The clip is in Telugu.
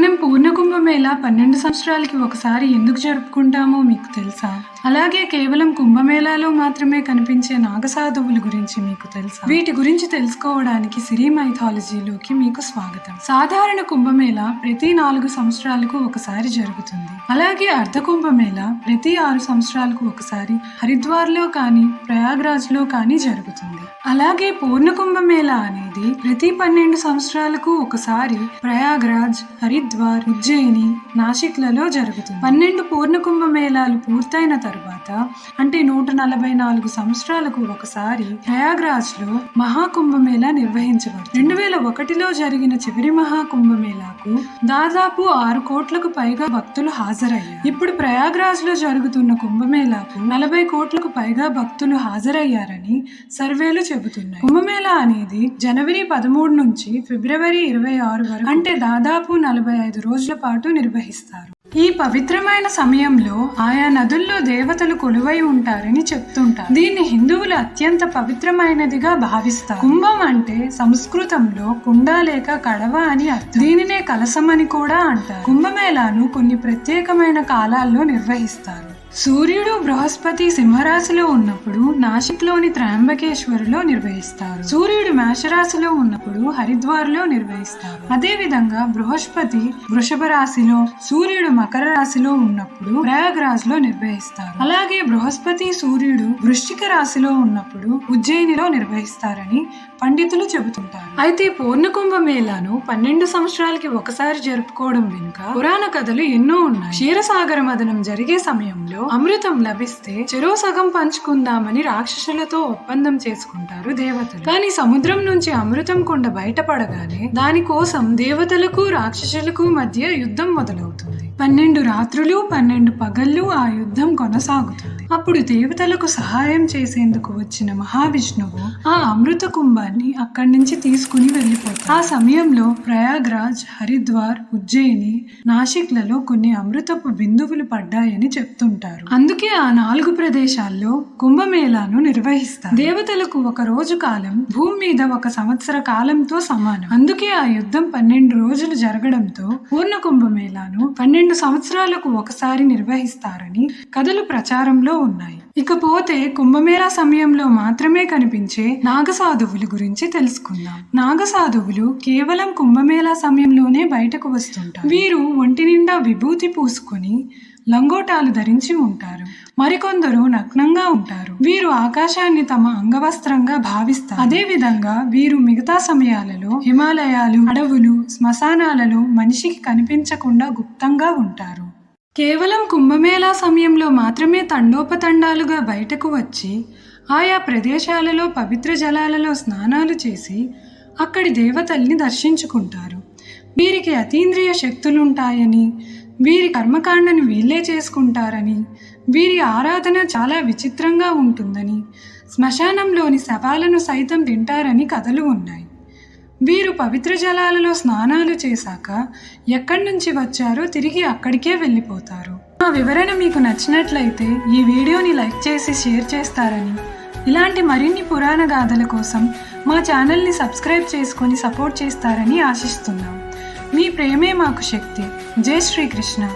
మనం పూర్ణ కుంభమేళ పన్నెండు సంవత్సరాలకి ఒకసారి ఎందుకు జరుపుకుంటామో మీకు తెలుసా? అలాగే కేవలం కుంభమేళాలో మాత్రమే కనిపించే నాగసాధువుల గురించి మీకు తెలుసా? వీటి గురించి తెలుసుకోవడానికి సిరి మైథాలజీలోకి మీకు స్వాగతం. సాధారణ కుంభమేళ ప్రతి నాలుగు సంవత్సరాలకు ఒకసారి జరుగుతుంది. అలాగే అర్ధ కుంభమేళ ప్రతి ఆరు సంవత్సరాలకు ఒకసారి హరిద్వార్లో కానీ ప్రయాగ్రాజ్లో కానీ జరుగుతుంది. అలాగే పూర్ణ కుంభమేళ అనేది ప్రతి పన్నెండు సంవత్సరాలకు ఒకసారి ప్రయాగ్రాజ్ హరిద్వార్ ఉజ్జయిని నాసిక్లలో జరుగుతుంది. పన్నెండు పూర్ణ కుంభమేళాలు పూర్తయిన తరువాత అంటే నూట నలభై నాలుగు సంవత్సరాలకు ఒకసారి ప్రయాగ్రాజ్లో మహాకుంభమేళ నిర్వహించబడుతుంది. రెండు వేల ఒకటిలో జరిగిన చివరి మహాకుంభమేళాకు దాదాపు ఆరు కోట్లకు పైగా భక్తులు హాజరయ్యారు. ఇప్పుడు ప్రయాగ్రాజ్లో జరుగుతున్న కుంభమేళాకు నలభై కోట్లకు పైగా భక్తులు హాజరయ్యారని సర్వేలు చెబుతున్నాయి. కుంభమేళా అనేది జనవరి పదమూడు నుంచి ఫిబ్రవరి ఇరవై ఆరు వరకు అంటే దాదాపు నలభై ఐదు రోజుల పాటు నిర్వహిస్తారు. ఈ పవిత్రమైన సమయంలో ఆయా నదుల్లో దేవతలు కొలువై ఉంటారని చెప్తుంటారు. దీన్ని హిందువులు అత్యంత పవిత్రమైనదిగా భావిస్తారు. కుంభం అంటే సంస్కృతంలో కుండ లేక కడవ అని అర్థం. దీనినే కలసం అని కూడా అంటారు. కుంభమేళాను కొన్ని ప్రత్యేకమైన కాలాల్లో నిర్వహిస్తారు. సూర్యుడు బృహస్పతి సింహరాశిలో ఉన్నప్పుడు నాసిక్లోని త్రయంబకేశ్వరులో నిర్వహిస్తారు. సూర్యుడు మేషరాశిలో ఉన్నప్పుడు హరిద్వార్లో నిర్వహిస్తారు. అదే విధంగా బృహస్పతి వృషభ రాశిలో సూర్యుడు మకర రాశిలో ఉన్నప్పుడు ప్రయాగరాజ్లో నిర్వహిస్తారు. అలాగే బృహస్పతి సూర్యుడు వృశ్చిక రాశిలో ఉన్నప్పుడు ఉజ్జయినిలో నిర్వహిస్తారని పండితులు చెబుతుంటారు. అయితే పూర్ణ కుంభ మేళాను పన్నెండు సంవత్సరాలకి ఒకసారి జరుపుకోవడం వెనుక పురాణ కథలు ఎన్నో ఉన్నాయి. క్షీరసాగర మదనం జరిగే సమయంలో అమృతం లభిస్తే చెరువు సగం పంచుకుందామని రాక్షసులతో ఒప్పందం చేసుకుంటారు దేవతలు. కానీ సముద్రం నుంచి అమృతం కొండ బయటపడగానే దానికోసం దేవతలకు రాక్షసులకు మధ్య యుద్ధం మొదలవుతుంది. పన్నెండు రాత్రులు పన్నెండు పగళ్ళు ఆ యుద్ధం కొనసాగుతుంది. అప్పుడు దేవతలకు సహాయం చేసేందుకు వచ్చిన మహావిష్ణువు ఆ అమృత కుంభాన్ని అక్కడి నుంచి తీసుకుని వెళ్ళిపోతాడు. ఆ సమయంలో ప్రయాగ్రాజ్ హరిద్వార్ ఉజ్జయిని నాసిక్లలో కొన్ని అమృతపు బిందువులు పడ్డాయని చెప్తుంటారు. అందుకే ఆ నాలుగు ప్రదేశాల్లో కుంభమేళాను నిర్వహిస్తారు. దేవతలకు ఒక రోజు కాలం భూమి మీద ఒక సంవత్సర కాలంతో సమానం. అందుకే ఆ యుద్ధం పన్నెండు రోజులు జరగడంతో పూర్ణ కుంభమేళాను పన్నెండు సంవత్సరాలకు ఒకసారి నిర్వహిస్తారని కథలు ప్రచారంలో ఉన్నాయి. ఇకపోతే కుంభమేళా సమయంలో మాత్రమే కనిపించే నాగసాధువులు గురించి తెలుసుకుందాం. నాగసాధువులు కేవలం కుంభమేళా సమయంలోనే బయటకు వస్తుంటారు. వీరు ఒంటి నిండా విభూతి పూసుకొని లంగోటాలు ధరించి ఉంటారు. మరికొందరు నగ్నంగా ఉంటారు. వీరు ఆకాశాన్ని తమ అంగవస్త్రంగా భావిస్తారు. అదే విధంగా వీరు మిగతా సమయాలలో హిమాలయాలు అడవులు శ్మశానాలలో మనిషికి కనిపించకుండా గుప్తంగా ఉంటారు. కేవలం కుంభమేళా సమయంలో మాత్రమే తండోపతండాలుగా బయటకు వచ్చి ఆయా ప్రదేశాలలో పవిత్ర జలాలలో స్నానాలు చేసి అక్కడి దేవతల్ని దర్శించుకుంటారు. వీరికి అతీంద్రియ శక్తులుంటాయని వీరి కర్మకాండను వీళ్ళే చేసుకుంటారని వీరి ఆరాధన చాలా విచిత్రంగా ఉంటుందని శ్మశానంలోని శవాలను సైతం తింటారని కథలు ఉన్నాయి. వీరు పవిత్ర జలాలలో స్నానాలు చేశాక ఎక్కడి నుంచి వచ్చారో తిరిగి అక్కడికే వెళ్ళిపోతారు. మా వివరణ మీకు నచ్చినట్లయితే ఈ వీడియోని లైక్ చేసి షేర్ చేస్తారని ఇలాంటి మరిన్ని పురాణ గాథల కోసం మా ఛానల్ని సబ్స్క్రైబ్ చేసుకొని సపోర్ట్ చేస్తారని ఆశిస్తున్నాం. మీ ప్రేమే మాకు శక్తి. जय श्री कृष्णा।